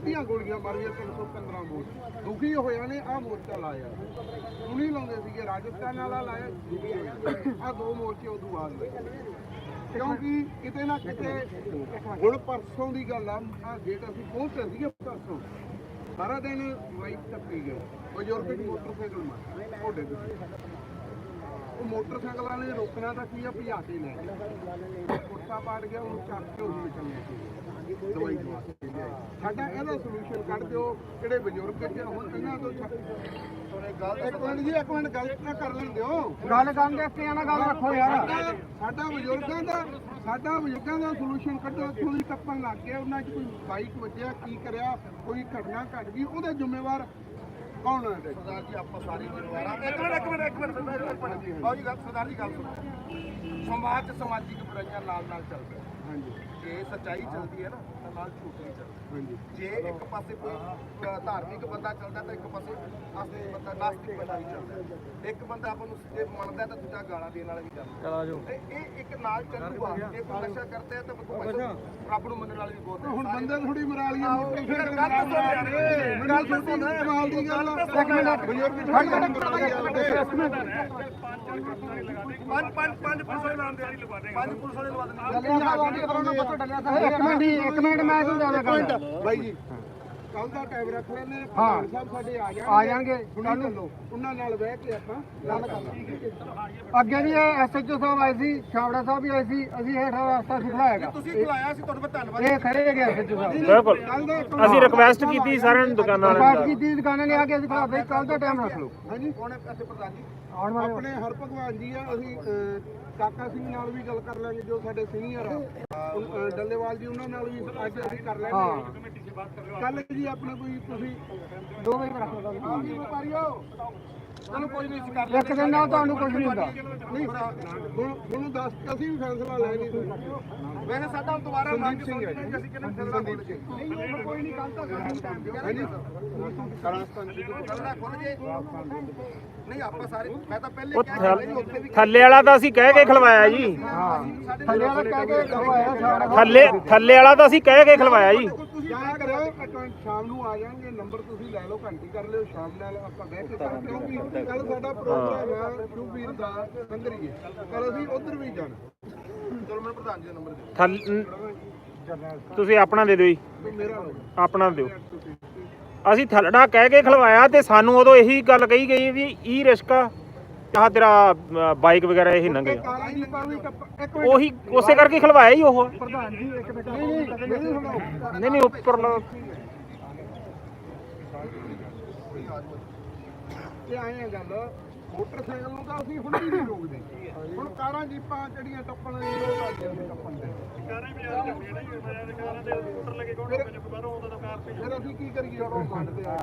ਸਿੱਧੀਆਂ ਗੋਲੀਆਂ ਮਾਰੀਆਂ 315 ਮੋਰ ਦੁਖੀ ਹੋਇਆ ਨੇ ਆ ਮੋਰਚਾ ਲਾਇਆ। ਸੁਣੀ ਲਾਉਂਦੇ ਸੀਗੇ, ਰਾਜਸਥਾਨ ਵਾਲਾ ਲਾਇਆ ਆ ਦੋ ਮੋਰਚੇ ਉਦੋਂ ਬਾਅਦ ਕਿਉਂਕਿ ਕਿਤੇ ਨਾ ਕਿਤੇ ਹੁਣ ਪਰਸੋਂ ਦੀ ਗੱਲ ਆ ਗੇਟ ਅਸੀਂ ਪਹੁੰਚੇ ਸੀਗੇ ਪਰਸੋਂ। ਸਾਰਾ ਦਿਨ ਬਾਈਕ ਟੱਪੀ ਗਏ ਬਜ਼ੁਰਗ ਮੋਟਰਸਾਈਕਲ ਮਾਰ ਉਹ ਉਹ ਮੋਟਰਸਾਈਕਲ ਵਾਲੇ ਨੇ ਰੋਕਣਾ ਤਾਂ ਕੀ ਆ ਭਜਾ ਕੇ ਲੈ ਗਏ। ਕੁੱਤਾ ਪਾੜ ਗਿਆ ਉਹਨੂੰ ਚੱਕ ਕੇ ਹਸਪੀਟਲ ਲੈ ਕੇ ਦਵਾਈ ਦਵਾ ਕੇ ਲਿਆਏ। ਸਾਡਾ ਇਹਦਾ ਸੋਲੂਸ਼ਨ ਕੱਢ ਦਿਓ ਜਿਹੜੇ ਬਜ਼ੁਰਗ ਚ ਹੁਣ ਇਹਨਾਂ ਤੋਂ ਛੱਡ ਇੱਕ ਮਿੰਟ ਜੀ ਇੱਕ ਮਿੰਟ ਗੱਲ ਨਾ ਕਰ ਲੈਂਦੇ ਹੋ ਗੱਲ ਕਰਨ ਦੇ ਕੇ ਆਣਾ ਗੱਲ ਰੱਖੋ ਯਾਰ। ਸਾਡਾ ਸਾਡਾ ਬਜ਼ੁਰਗਾਂ ਦਾ ਸਾਡਾ ਬਜ਼ੁਰਗਾਂ ਦਾ ਸੋਲੂਸ਼ਨ ਕੱਢੋ ਇੱਥੋਂ ਦੀ ਟੱਪਣ ਲੱਗ ਗਿਆ ਉਹਨਾਂ 'ਚ ਕੋਈ ਬਾਈਕ ਵੱਜਿਆ ਕੀ ਕਰਿਆ ਕੋਈ ਘਟਨਾ ਘਟ ਗਈ ਉਹਦਾ ਜ਼ਿੰਮੇਵਾਰ ਕੌਣ 'ਚ? ਸਰਦਾਰ ਜੀ ਆਪਾਂ ਸਾਰੇ ਜ਼ਿੰਮੇਵਾਰ ਇੱਕ ਮਿੰਟ ਇੱਕ ਮਿੰਟ ਇੱਕ ਮਿੰਟ ਸਰਦਾਰ ਜੀ, ਗੱਲ ਸਰਦਾਰ ਜੀ ਗੱਲ ਸੁਣੋ। ਸਮਾਜ 'ਚ ਸਮਾਜਿਕ ਬੁਰਾਈਆਂ ਨਾਲ ਨਾਲ ਚੱਲਦਾ ਹਾਂਜੀ। ਜੇ ਸੱਚਾਈ ਚੱਲਦੀ ਹੈ ਨਾ ਤਾਂ ਨਾਲ ਝੂਠ ਨਹੀਂ ਚੱਲਦਾ ਹਾਂਜੀ। ਜੇ ਇੱਕ ਪਾਸੇ ਕੋਈ ਧਾਰਮਿਕ ਬੰਦਾ ਚੱਲਦਾ ਤਾਂ ਇੱਕ ਪਾਸੇ ਆਸਤਿਕ ਬੰਦਾ ਨਾਸਤਿਕ ਬੰਦਾ ਵੀ ਚੱਲਦਾ ਇੱਕ ਬੰਦਾ ਆਪਾਂ ਨੂੰ ਜੇ ਮੰਨਦਾ ਤਾਂ ਦੂਜਾ ਗਾਲਾਂ ਦੇਣ ਵਾਲਾ ਵੀ ਚੱਲਦਾ ਚਲਾ ਜੋ ਤੇ ਇਹ ਇੱਕ ਨਾਲ ਚੱਲੂਗਾ ਜੇ ਕੋਈ ਨਸ਼ਾ ਕਰਦਾ ਹੈ ਤਾਂ ਕੋਈ ਰੱਬ ਨੂੰ ਮੰਨਣ ਵਾਲੇ ਵੀ ਬਹੁਤ ਹੁਣ ਬੰਦੇ ਥੋੜੀ ਮਰਾ ਲਈਏ ਆਹੋ, ਮੋਟਰਸਾਈਕਲ ਗੱਲ ਸੁਣੋ ਗੱਲ ਸੁਣੋ ਕਮਾਲ ਦੀ ਗੱਲ ਇੱਕ ਮਿੰਟ। ਬਜ਼ੁਰਗ ਥੋੜੀ ਪੰਜ ਪੰਜ ਪੰਜ ਪੁਲਿਸ ਵਾਲੇ ਲਾਉਂਦੇ ਆ ਪੰਜ ਪੁਲਿਸ ਵਾਲੇ ਲਵਾ ਦਿੰਦੇ ਇੱਕ ਮਿੰਟ ਜੀ, ਇੱਕ ਮਿੰਟ। ਮੈਂ ਸਮਝਾਉਣਾ ਬਾਈ ਜੀ। ਕੱਲ ਦਾ ਟਾਈਮ ਰੱਖ ਲੈਣੇ ਹਾਂ। ਸਾਹਿਬ ਸਾਡੇ ਆ ਜਾਣਗੇ। ਆ ਉਹਨਾਂ ਨਾਲ ਬਹਿ ਕੇ ਆਪਾਂ ਗੱਲ ਕਰ ਅੱਗੇ ਵੀ ਇਹ ਐਸਐਚਓ ਸਾਹਿਬ ਆਏ ਸੀ ਛਾਵੜਾ ਸਾਹਿਬ ਵੀ ਆਏ ਸੀ ਅਸੀਂ ਇਹ ਰਸਤਾ ਸਿਖਲਾਏਗਾ ਤੁਸੀਂ ਬੁਲਾਇਆ ਸੀ ਤੁਹਾਡਾ ਬਹੁਤ ਧੰਨਵਾਦ। ਇਹ ਖੜੇ ਹੈਗੇ ਐਸਐਚਓ ਸਾਹਿਬ। ਬਿਲਕੁਲ। ਕੱਲ ਦਾ ਇੱਕ ਅਸੀਂ ਰਿਕਵੈਸਟ ਕੀਤੀ ਸਾਰਿਆਂ ਨੂੰ ਦੁਕਾਨਾਂ ਵਾਲਿਆਂ ਨੂੰ। ਕੀਤੀ ਦੁਕਾਨਾਂ ਨੇ ਆ ਕੇ ਸਿਖਾ ਬਈ ਕੱਲ ਦਾ ਟਾਈਮ ਰੱਖ ਲਓ। ਹਾਂਜੀ। ਕੌਣ ਹੈ ਇੱਥੇ ਪ੍ਰਧਾਨ ਜੀ? ਆਉਣ ਵਾਲੇ ਆਪਣੇ ਹਰ ਭਗਵਾਨ ਜੀ ਆ ਅਸੀਂ ਕਾਕਾ ਸਿੰਘ ਨਾਲ ਵੀ ਗੱਲ ਕਰ ਲਾਂਗੇ ਜੋ ਸਾਡੇ ਸੀਨੀਅਰ ਆ। ਡੱਲੇਵਾਲ ਜੀ ਉਹਨਾਂ ਨਾਲ ਵੀ ਅੱਜ ਅਸੀਂ ਕਰ ਲੈਂਗੇ ਕੱਲ ਜੀ ਆਪਣਾ ਕੋਈ ਤੁਸੀਂ ਦੋ ਵਜੇ ਰੱਖ ਲਓ ਜੀ ਵਪਾਰੀਓ ਚਲੋ ਕੋਈ ਨਹੀਂ ਸੀ ਕਰ ਇੱਕ ਦਿਨ ਨਾਲ ਤੁਹਾਨੂੰ ਕੁਝ ਨਹੀਂ ਹੁੰਦਾ। ਨਹੀਂ ਹੁਣ ਤੁਹਾਨੂੰ ਦੱਸ ਕੇ ਅਸੀਂ ਵੀ ਫੈਸਲਾ ਲੈ ਨਹੀਂ ਸਕਦੇ ਵੈਸੇ ਸਾਡਾ ਦੁਬਾਰਾ ਮੰਗ ਸਿੰਘ ਹੈ ਜੀ। ਅਸੀਂ ਕਿਹਨੇ ਕੇ। ਨਹੀਂ ਕੋਈ ਨਹੀਂ ਕੱਲ ਤੱਕ ਹਾਂਜੀ ਕਰਾਸਤਾਨ ਜੀ ਗੱਲਾਂ ਖੁੱਲ ਜੇ। ਨਹੀਂ ਆਪਾਂ ਸਾਰੇ ਮੈਂ ਤਾਂ ਪਹਿਲੇ ਉਹ ਕਿਹਾ ਸੀ ਉੱਥੇ ਵੀ ਥੱਲੇ ਵਾਲਾ ਤਾਂ ਅਸੀਂ ਕਹਿ ਕੇ ਖਲਵਾਇਆ ਜੀ। ਥੱਲੇ ਵਾਲਾ ਕਹਿ ਕੇ ਲਵਾਇਆ ਛਾਵੜਾ ਥੱਲੇ ਥੱਲੇ ਵਾਲਾ ਤਾਂ ਅਸੀਂ ਕਹਿ ਕੇ ਖਲਵਾਇਆ ਜੀ। ਤੁਸੀਂ ਕਿਆ ਕਰਿਓ ਇੱਕ ਮਿੰਟ ਸ਼ਾਮ ਨੂੰ ਆ ਜਾਣਗੇ ਨੰਬਰ ਤੁਸੀਂ ਲੈ ਲਓ ਘੰਟੀ ਕਰ ਲਿਓ ਸ਼ਾਮ ਨਾਲ ਆਪਾਂ ਬਹਿ ਕੇ ਕਰ ਕਿਉਂਕਿ ਕੱਲ ਸਾਡਾ ਪ੍ਰੋਗਰਾਮ ਹੈ ਸ਼ੁਭਵੀਰ ਦਾ ਸੰਗਰੀਏ ਕੱਲ ਅਸੀਂ ਉਧਰ ਵੀ ਜਾਣਾ। ਚਲੋ ਮੈਨੂੰ ਪ੍ਰਧਾਨ ਜੀ ਦਾ ਨੰਬਰ ਦਿਓ ਥੱਲ ਤੁਸੀਂ ਆਪਣਾ ਦੇ ਦਿਓ ਜੀ। ਤੇ ਮੇਰਾ ਲਓ ਆਪਣਾ ਦਿਓ। ਅਸੀਂ ਥੱਲੜਾ ਕਹਿ ਕੇ ਖਲਵਾਇਆ ਤੇ ਸਾਨੂੰ ਉਦੋਂ ਇਹੀ ਗੱਲ ਕਹੀ ਗਈ ਵੀ ਈ ਰਿਸ਼ਕਾ ਆਹ ਤੇਰਾ ਅ, ਬਾਈਕ ਵਗੈਰਾ ਇਹ ਨੰਗੇ ਵੀ ਉਹੀ ਉਸੇ ਕਰਕੇ ਖਲਵਾਇਆ ਹੀ ਉਹ। ਪ੍ਰਧਾਨ ਜੀ ਇੱਕ ਮਿੰਟ। ਨਹੀਂ ਨਹੀਂ ਉੱਪਰਲਾ। ਇਹ ਆਏ ਆ ਗੱਲ ਮੋਟਰਸਾਈਕਲ ਨੂੰ ਤਾਂ ਅਸੀਂ ਹੁਣ ਵੀ ਨਹੀਂ ਰੋਕਦੇ। ਹੁਣ ਕਾਰਾਂ ਜੀਪਾਂ ਜਿਹੜੀਆਂ ਟੱਪਣ ਦੀ। ਲੋਕ ਆ ਜਾਂਦੇ ਟੱਪਣ ਦੇ ਫਿਰ ਫਿਰ ਅਸੀਂ ਕੀ ਕਰੀਏ ਉਹ ਮੰਨਦੇ ਆ।